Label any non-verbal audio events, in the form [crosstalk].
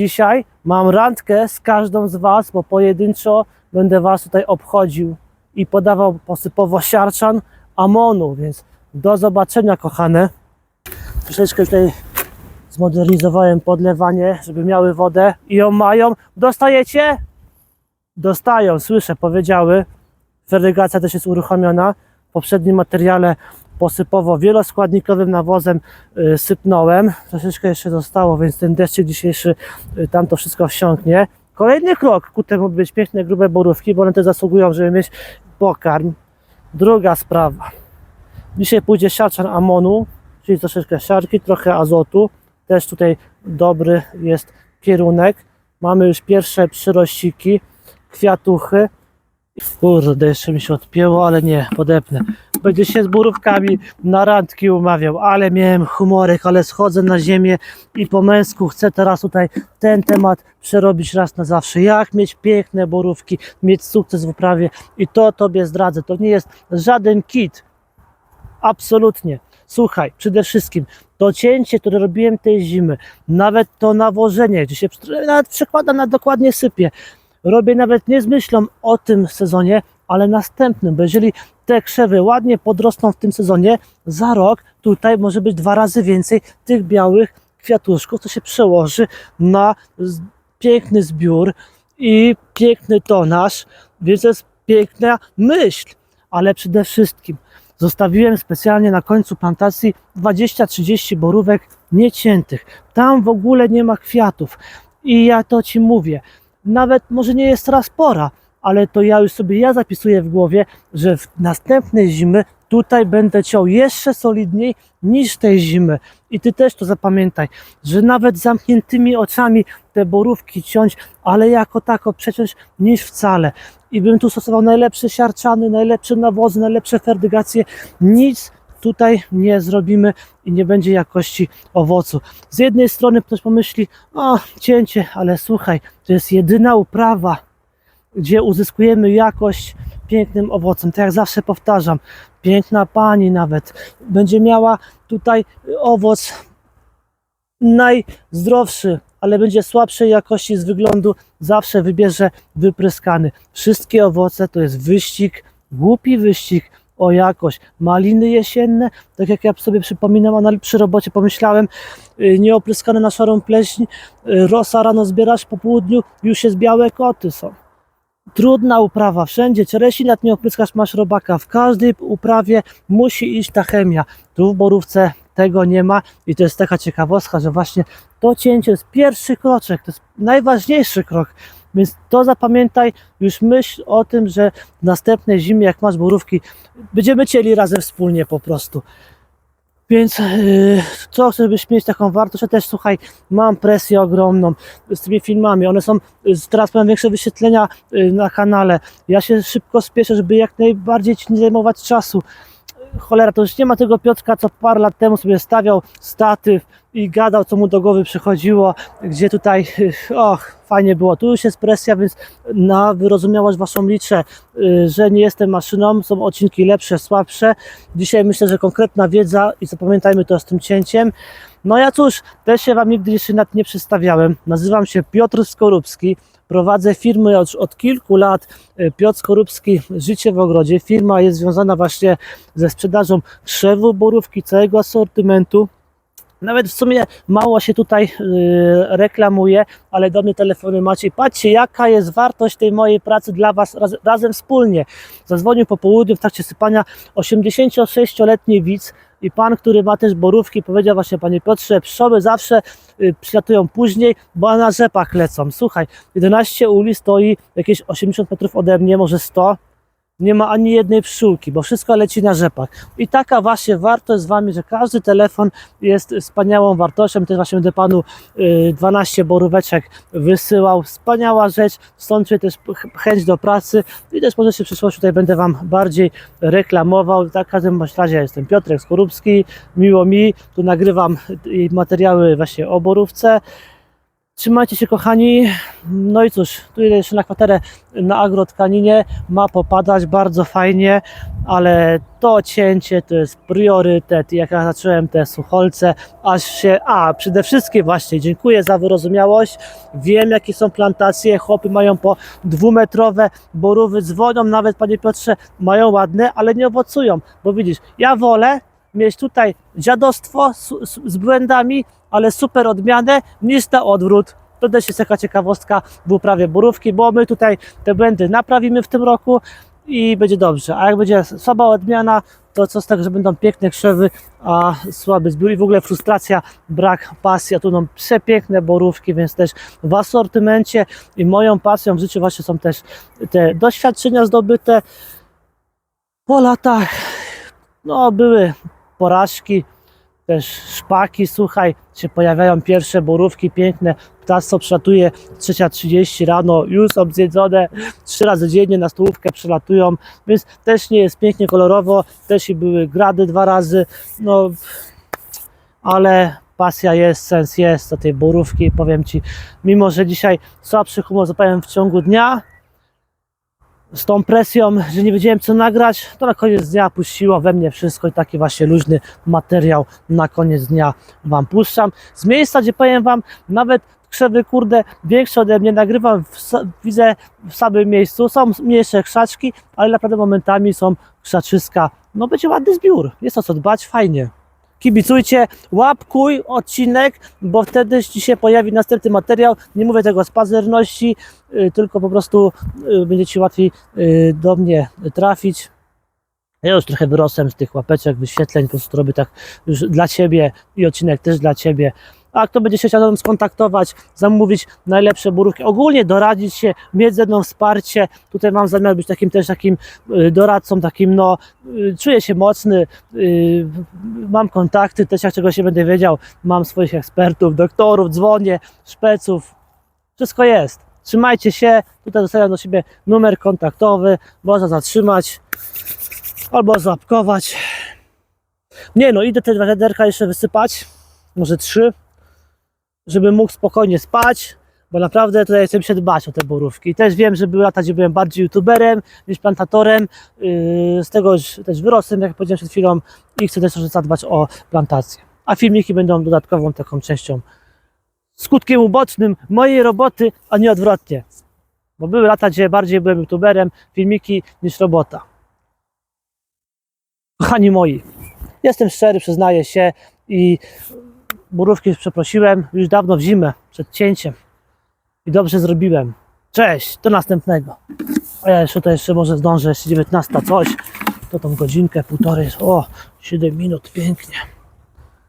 Dzisiaj mam randkę z każdą z Was, bo pojedynczo będę Was tutaj obchodził i podawał posypowo siarczan Amonu, więc do zobaczenia kochane. Troszeczkę tutaj zmodernizowałem podlewanie, żeby miały wodę i ją mają. Dostajecie? Dostają, słyszę, powiedziały. Fertygacja też jest uruchomiona. W poprzednim materiale posypowo wieloskładnikowym nawozem y, sypnąłem. Troszeczkę jeszcze zostało, więc ten deszczyk dzisiejszy y, tam to wszystko wsiąknie. Kolejny krok ku temu by być piękne, grube borówki, bo one też zasługują, żeby mieć pokarm. Druga sprawa. Dzisiaj pójdzie siarczan amonu, czyli troszeczkę siarki, trochę azotu. Też tutaj dobry jest kierunek. Mamy już pierwsze przyrościki, kwiatuchy. Kurde, jeszcze mi się odpięło, ale nie, podepnę. Będzie się z borówkami na randki umawiał, ale miałem humorek, ale schodzę na ziemię i po męsku chcę teraz tutaj ten temat przerobić raz na zawsze. Jak mieć piękne borówki, mieć sukces w uprawie i to Tobie zdradzę. To nie jest żaden kit. Absolutnie. Słuchaj, przede wszystkim to cięcie, które robiłem tej zimy, nawet to nawożenie, gdzie się nawet przekładam na dokładnie sypię, robię nawet nie z myślą o tym sezonie, ale następnym, bo jeżeli te krzewy ładnie podrosną w tym sezonie, za rok tutaj może być dwa razy więcej tych białych kwiatuszków, to się przełoży na piękny zbiór i piękny tonaż, więc to jest piękna myśl, ale przede wszystkim zostawiłem specjalnie na końcu plantacji 20-30 borówek nieciętych. Tam w ogóle nie ma kwiatów. I ja to Ci mówię, nawet może nie jest teraz pora, ale to ja już sobie ja zapisuję w głowie, że w następnej zimy tutaj będę ciął jeszcze solidniej niż tej zimy. I ty też to zapamiętaj, że nawet zamkniętymi oczami te borówki ciąć, ale jako tako przeciąć niż wcale. I bym tu stosował najlepsze siarczany, najlepsze nawozy, najlepsze ferdygacje. Nic tutaj nie zrobimy i nie będzie jakości owocu. Z jednej strony ktoś pomyśli, o cięcie, ale słuchaj, to jest jedyna uprawa, gdzie uzyskujemy jakość pięknym owocem. Tak jak zawsze powtarzam, piękna pani nawet będzie miała tutaj owoc najzdrowszy, ale będzie słabszej jakości z wyglądu, zawsze wybierze wypryskany. Wszystkie owoce to jest wyścig, głupi wyścig o jakość. Maliny jesienne, tak jak ja sobie przypominam, a przy robocie pomyślałem, y, nieopryskane na szarą pleśń, y, rosa rano zbierasz, po południu już jest białe koty są. Trudna uprawa, wszędzie czereśni lat nie opryskasz, masz robaka. W każdej uprawie musi iść ta chemia. Tu w borówce tego nie ma i to jest taka ciekawostka, że właśnie to cięcie jest pierwszy kroczek, to jest najważniejszy krok. Więc to zapamiętaj, już myśl o tym, że w następnej zimie, jak masz borówki, będziemy cieli razem wspólnie po prostu. Więc yy, co chcesz, byś mieć taką wartość? Ja też słuchaj, mam presję ogromną z tymi filmami. One są, y, teraz mam większe wyświetlenia y, na kanale. Ja się szybko spieszę, żeby jak najbardziej ci nie zajmować czasu. Cholera, to już nie ma tego Piotrka, co parę lat temu sobie stawiał statyw i gadał, co mu do głowy przychodziło, gdzie tutaj, [laughs] och, fajnie było. Tu już jest presja, więc na wyrozumiałość waszą liczę, y, że nie jestem maszyną, są odcinki lepsze, słabsze. Dzisiaj myślę, że konkretna wiedza i zapamiętajmy to z tym cięciem. No ja cóż, też się wam nigdy jeszcze nad nie przedstawiałem. Nazywam się Piotr Skorupski. Prowadzę firmę od, od kilku lat. y, Piotr Skorupski, Życie w ogrodzie. Firma jest związana właśnie ze sprzedażą krzewu, borówki, całego asortymentu. Nawet w sumie mało się tutaj y, reklamuje, ale do mnie telefony macie. Patrzcie, jaka jest wartość tej mojej pracy dla Was raz, razem wspólnie. Zadzwonił po południu w trakcie sypania 86-letni widz i pan, który ma też borówki, powiedział właśnie, panie Piotrze, pszczoły zawsze y, przylatują później, bo na rzepach lecą. Słuchaj, 11 uli stoi jakieś 80 metrów ode mnie, może 100. Nie ma ani jednej pszczółki, bo wszystko leci na rzepach. I taka właśnie wartość z Wami, że każdy telefon jest wspaniałą wartością. Też właśnie będę Panu y, 12 boróweczek wysyłał. Wspaniała rzecz, stąd też ch- chęć do pracy i też może się w przyszłości tutaj będę Wam bardziej reklamował. Tak, w każdym razie jestem Piotrek Skorupski, miło mi, tu nagrywam y, materiały właśnie o borówce. Trzymajcie się kochani. No i cóż, tu idę jeszcze na kwaterę na agrotkaninie. Ma popadać bardzo fajnie, ale to cięcie to jest priorytet. Jak ja zacząłem te sucholce, aż się. A, przede wszystkim właśnie dziękuję za wyrozumiałość. Wiem, jakie są plantacje. Chłopy mają po dwumetrowe borówy, dzwonią nawet, panie Piotrze, mają ładne, ale nie owocują. Bo widzisz, ja wolę mieć tutaj dziadostwo z, z, błędami, ale super odmianę, niż na odwrót. To też jest taka ciekawostka w uprawie borówki, bo my tutaj te błędy naprawimy w tym roku i będzie dobrze. A jak będzie słaba odmiana, to co z tego, że będą piękne krzewy, a słaby zbiór i w ogóle frustracja, brak pasji, a tu będą przepiękne borówki, więc też w asortymencie i moją pasją w życiu właśnie są też te doświadczenia zdobyte po latach. No, były porażki, też szpaki, słuchaj, się pojawiają pierwsze borówki piękne, ptactwo przelatuje 3.30 rano, już są zjedzone, trzy razy dziennie na stołówkę przelatują, więc też nie jest pięknie kolorowo, też i były grady dwa razy, no ale pasja jest, sens jest do tej borówki, powiem Ci, mimo że dzisiaj słabszy humor zapałem w ciągu dnia, z tą presją, że nie wiedziałem co nagrać, to na koniec dnia puściło we mnie wszystko i taki właśnie luźny materiał na koniec dnia Wam puszczam. Z miejsca, gdzie powiem Wam, nawet krzewy kurde większe ode mnie nagrywam, w, widzę w samym miejscu, są mniejsze krzaczki, ale naprawdę momentami są krzaczyska. No będzie ładny zbiór, jest o co dbać, fajnie. Kibicujcie, łapkuj odcinek, bo wtedy ci się pojawi następny materiał. Nie mówię tego z pazerności, y, tylko po prostu y, będzie ci łatwiej y, do mnie trafić. Ja już trochę wyrosłem z tych łapeczek, wyświetleń, po prostu robię tak już dla Ciebie i odcinek też dla Ciebie. A kto będzie się chciał skontaktować, zamówić najlepsze burówki, ogólnie doradzić się, mieć ze mną wsparcie. Tutaj mam zamiar być takim też takim y, doradcą, takim no, y, czuję się mocny, y, mam kontakty, też jak czegoś się będę wiedział, mam swoich ekspertów, doktorów, dzwonię, szpeców, wszystko jest. Trzymajcie się, tutaj zostawiam do siebie numer kontaktowy, można zatrzymać albo złapkować. Nie no, idę te dwa wiaderka jeszcze wysypać, może trzy, żeby mógł spokojnie spać, bo naprawdę tutaj chcę się dbać o te borówki. Też wiem, że były lata, gdzie byłem bardziej youtuberem niż plantatorem, yy, z tego też wyrosłem, jak powiedziałem przed chwilą i chcę też zadbać o plantację. A filmiki będą dodatkową taką częścią, skutkiem ubocznym mojej roboty, a nie odwrotnie. Bo były lata, gdzie bardziej byłem youtuberem, filmiki niż robota. Kochani moi, jestem szczery, przyznaję się i borówki już przeprosiłem już dawno w zimę, przed cięciem i dobrze zrobiłem. Cześć, do następnego. A ja jeszcze to jeszcze może zdążę, jeszcze 19 coś, to tą godzinkę, półtorej, o, 7 minut, pięknie.